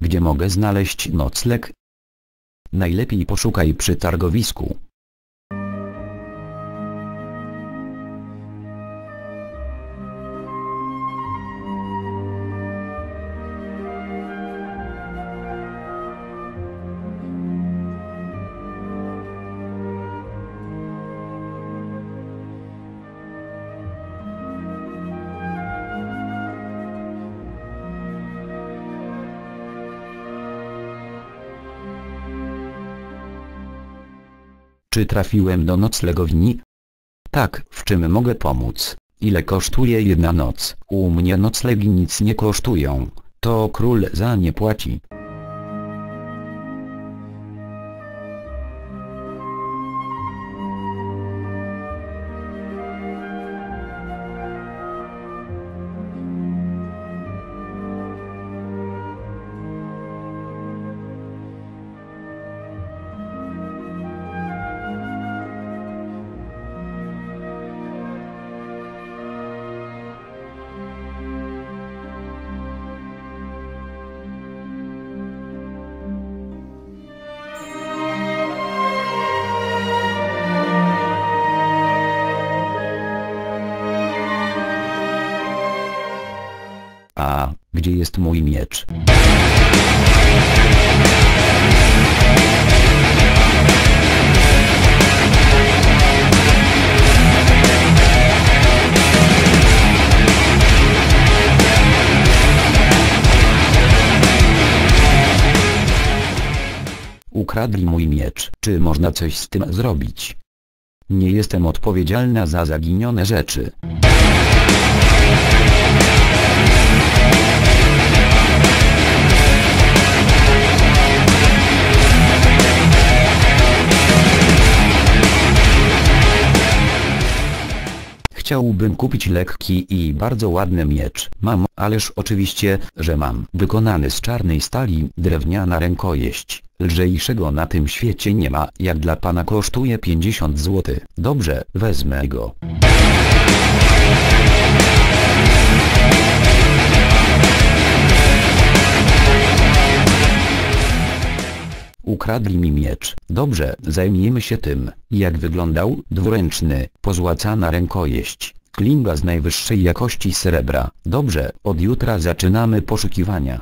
gdzie mogę znaleźć nocleg? Najlepiej poszukaj przy targowisku. Czy trafiłem do noclegowni? Tak, w czym mogę pomóc? Ile kosztuje jedna noc? U mnie noclegi nic nie kosztują. To król za nie płaci. A, gdzie jest mój miecz? Ukradli mój miecz. Czy można coś z tym zrobić? Nie jestem odpowiedzialna za zaginione rzeczy. Chciałbym kupić lekki i bardzo ładny miecz. Mam, ależ oczywiście, że mam. Wykonany z czarnej stali, drewniana rękojeść. Lżejszego na tym świecie nie ma, jak dla pana kosztuje 50 zł. Dobrze, wezmę go. Ukradli mi miecz. Dobrze, zajmiemy się tym. Jak wyglądał? Dwuręczny, pozłacana rękojeść. Klinga z najwyższej jakości srebra. Dobrze, od jutra zaczynamy poszukiwania.